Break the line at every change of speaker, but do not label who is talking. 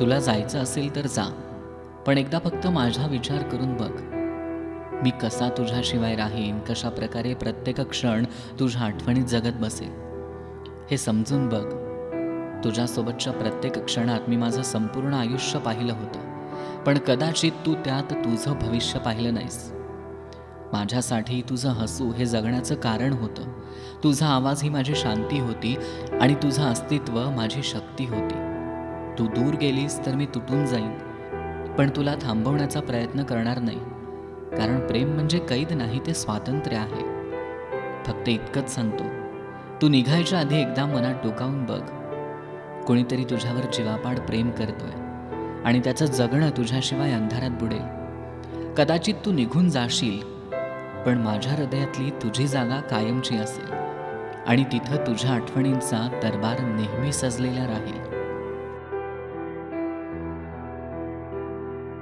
तुला जायचं असेल तर जा. पण एकदा फक्त माझा विचार करून बघ. मी कसा तुझ्याशिवाय राहीन कशा प्रकारे प्रत्येक क्षण तुझ्या आठवणीत जगत बसेल हे समजून बघ. तुझ्यासोबतच्या प्रत्येक क्षणात मी माझं संपूर्ण आयुष्य पाहिलं होतं पण कदाचित तू त्यात तुझं भविष्य पाहिलं नाहीस. माझ्यासाठी तुझं हसू हे जगण्याचं कारण होतं. तुझा आवाज ही माझी शांती होती आणि तुझं अस्तित्व माझी शक्ती होती. तू दूर गेलीस तर मी तुटून जाईन. पण तुला थांबवण्याचा प्रयत्न करणार नाही. कारण प्रेम म्हणजे कैद नाही ते स्वातंत्र्य आहे. फक्त इतकंच सांगतो. तू निघायच्या आधी एकदा मनात डोकावून बघ. कोणीतरी तुझ्यावर जीवापाड प्रेम करतोय आणि त्याचं जगणं तुझ्याशिवाय अंधारात बुडेल. कदाचित तू निघून जाशील पण माझ्या हृदयातली तुझी जागा कायमची असेल आणि तिथं तुझ्या आठवणींचा दरबार नेहमी सजलेला राहील.